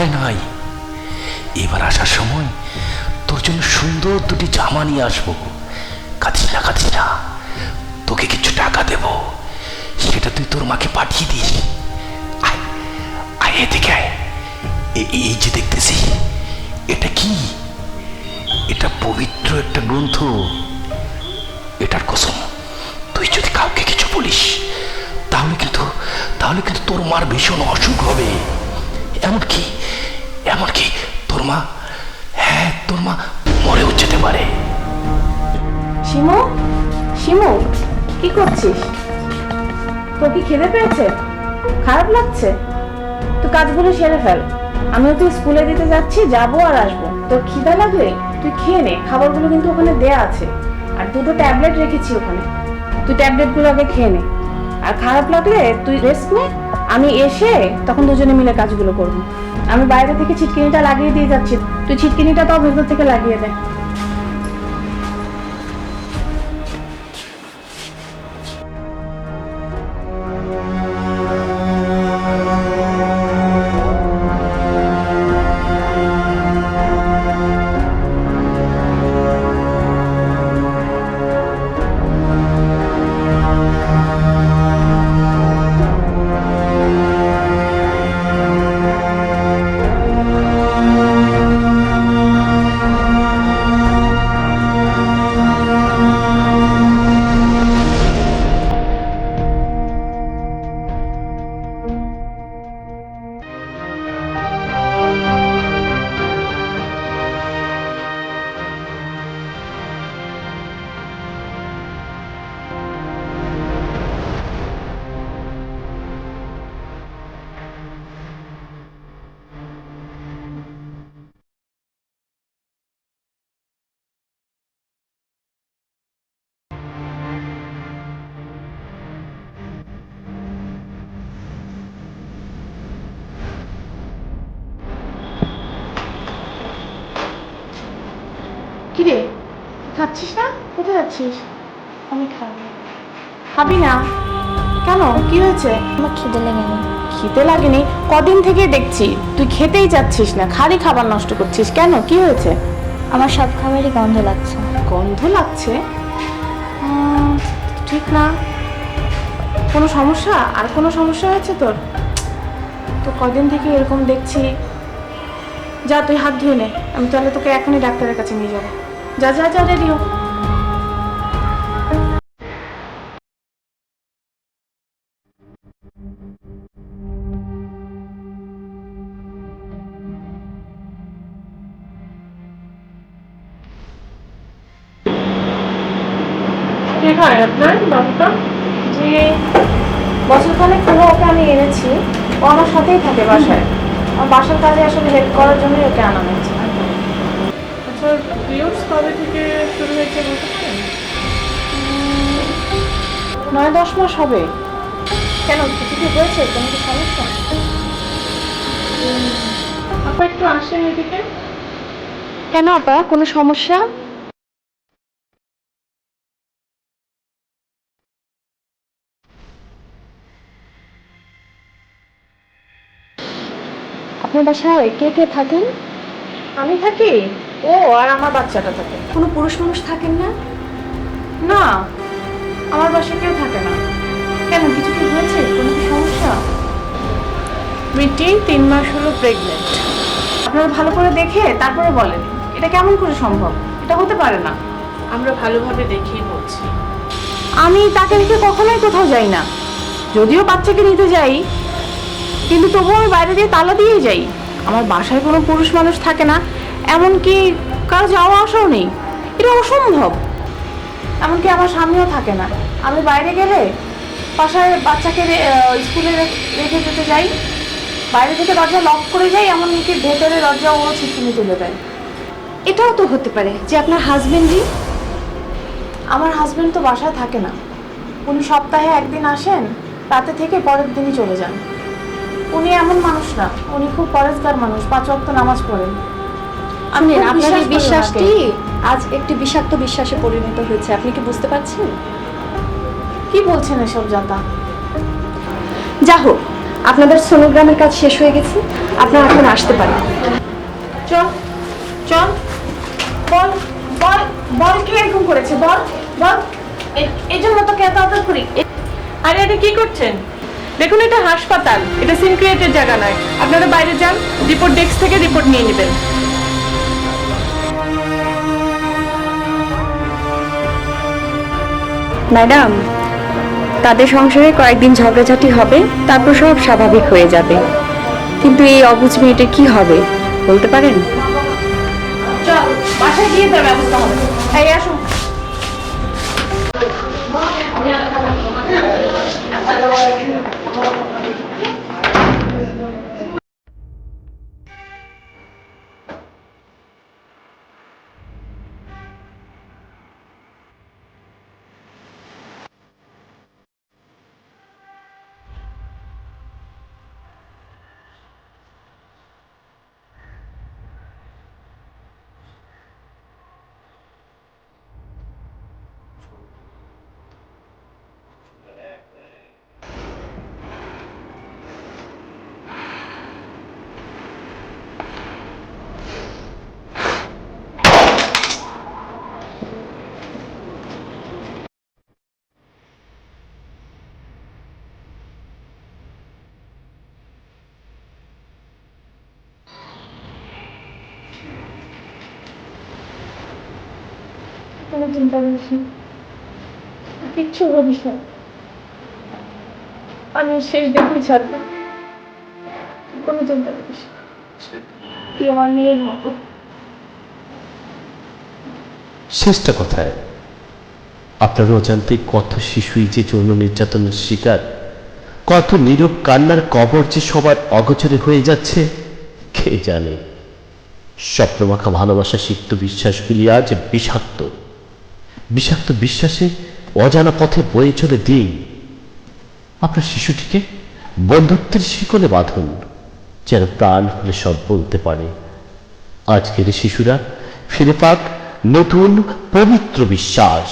ভয় নাই। এবার আসার সময় তোর জন্য সুন্দর দুটি জামা নিয়ে আসব কাঁদিস না কাঁদিস না। তোকে কিছু টাকা দেব। সেটা তুই তোর মাকে পাঠিয়ে দিস। আয় এদিকে এই যে দেখতেছি, এটা কি? এটা পবিত্র একটা গ্রন্থ। এটার কসম, তুই যদি কাউকে কিছু বলিস, তাহলে কিন্তু তাহলে কিন্তু তোর মার ভীষণ অসুখ হবে। এমনকি এমনকি তোর মা হ্যাঁ তোর মা মরেও যেতে পারে। শিমু শিমু, কি করছিস? তোর কি খিদে পেয়েছে? খারাপ লাগছে? তো কাজগুলো সেরে ফেল। আমিও তুই স্কুলে দিতে যাচ্ছি, যাব আর আসব। তোর খিদা লাগলে তুই খেয়ে নে, খাবারগুলো কিন্তু ওখানে দেয়া আছে। আর দুটো ট্যাবলেট রেখেছি ওখানে। তুই ট্যাবলেটগুলো আগে খেয়ে নে। আর খারাপ লাগলে তুই রেস্ট নে, আমি এসে তখন দুজনে মিলে কাজগুলো করব। আমি বাইরে থেকে ছিটকিনিটা লাগিয়ে দিয়ে যাচ্ছি। তুই ছিটকিনিটা তো ভেতর থেকে লাগিয়ে দে। কিরে? খাচ্ছিস না? কোথায় যাচ্ছিস? আমি খাব। খাবি না? কেন? কি হয়েছে? আমার খিদে লাগেনি। খেতে লাগেনি? কদিন থেকে দেখছি তুই খেতেই যাচ্ছিস না। খালি খাবার নষ্ট করছিস। কেন? কি হয়েছে? আমার সব খাবারই গন্ধ লাগছে। গন্ধ লাগছে? উম, ঠিক না। কোনো সমস্যা? আর কোনো সমস্যা হয়েছে তোর? তো কদিন থেকে এরকম দেখছি। যা তুই হাত ধুয়ে নে। আমি তাহলে তোকে এখনই ডাক্তারের কাছে নিয়ে যাব। যা যা যা রেডি হোক হয় আপনার বাবুটা? যে বছর খানেক হলো ওকে আমি এনেছি ও আমার সাথেই থাকে বাসায়। আমার বাসার কাজে আসলে হেল্প করার জন্যই ওকে আনা হয়েছে। পিরিয়ডস কবে থেকে শুরু হয়েছে বলতে পারেন? নয় দশ মাস হবে। কেন? কিছু কি হয়েছে? কোনো কি সমস্যা? আপা একটু আসেন এদিকে। কেন আপা? কোনো সমস্যা? আপনার বাসায় কে কে থাকেন? আমি থাকি। ও আর আমার বাচ্চাটা থাকে। কোনো পুরুষ মানুষ থাকেন না? না আমার বাসায় কেউ থাকে না। কেন কিছু কি হয়েছে? কোনো কি সমস্যা? মিটি তিন মাস হলো প্রেগনেন্ট আপনারা ভালো করে দেখে তারপরে বলেন এটা কেমন করে সম্ভব? এটা হতে পারে না। আমরা ভালোভাবে দেখেই বলছি। আমি তাকে রেখে কখনোই কোথাও যাই না। যদিও বাচ্চাকে নিতে যাই কিন্তু তবুও আমি বাইরে দিয়ে তালা দিয়েই যাই। আমার বাসায় কোনো পুরুষ মানুষ থাকে না এমনকি কারও যাওয়া আসাও নেই। এটা অসম্ভব। এমনকি আমার স্বামীও থাকে না। আমি বাইরে গেলে বাসায় বাচ্চাকে স্কুলে রেখে যেতে যাই। বাইরে থেকে দরজা লক করে যাই এমনকি ভেতরে দরজা ও ছিটকিনি তুলে দেয়। এটাও তো হতে পারে যে আপনার হাজবেন্ডই আমার হাজবেন্ড তো বাসায় থাকে না। উনি সপ্তাহে একদিন আসেন, রাতে থেকে পরের দিনই চলে যান। উনি এমন মানুষ না। উনি খুব পরেজগার মানুষ, পাঁচ অক্ত নামাজ পড়েন। আমি আপনার এই বিশ্বাসটি আজ একটি বিষাক্ত বিশ্বাসে পরিণত হয়েছে। আপনি কি বুঝতে পারছেন? কি বলছেন এসব জাতা যা হোক আপনাদের সোনোগ্রামের কাজ শেষ হয়ে গেছে। আপনারা এখন আসতে পারেন। চল চল। বল বল বল কে এরকম করেছে? বল বল। এই জন্য তোকে এত আদর করি? এ- আরে কি করছেন? দেখুন এটা হাসপাতাল। এটা সিন ক্রিয়েটের জায়গা নয়। আপনারা বাইরে যান রিপোর্ট ডেস্ক থেকে রিপোর্ট নিয়ে নেবেন। ম্যাডাম তাদের সংসারে কয়েকদিন ঝগড়াঝাটি হবে তারপর সব স্বাভাবিক হয়ে যাবে। কিন্তু এই অবুঝ মেয়েটা কি হবে বলতে পারেন? চল বাসায় গিয়ে তার ব্যবস্থা হবে। এই আসুন। কোনো চিন্তা করিস না। কিচ্ছু ভাবিস না। আমি শেষ দেখবি ছাড়বো। কোনো চিন্তা করিস তুই আমার মেয়ের মতো। শেষটা কোথায়? আপনার অজান্তে কত শিশুই যে যৌন নির্যাতনের শিকার, কত নীরব কান্নার কবর যে সবার অগোচরে হয়ে যাচ্ছে, কে জানে? স্বপ্নমাখা ভালোবাসা, সিক্ত বিশ্বাসগুলি আজ বিষাক্ত। বিষাক্ত বিশ্বাসে অজানা পথে বয়ে চলে দিন। আপনার শিশুটিকে বন্ধুত্বের শিকলে বাঁধুন, যেন প্রাণ হলে সব বলতে পারে। আজকের শিশুরা ফিরে পাক নতুন পবিত্র বিশ্বাস।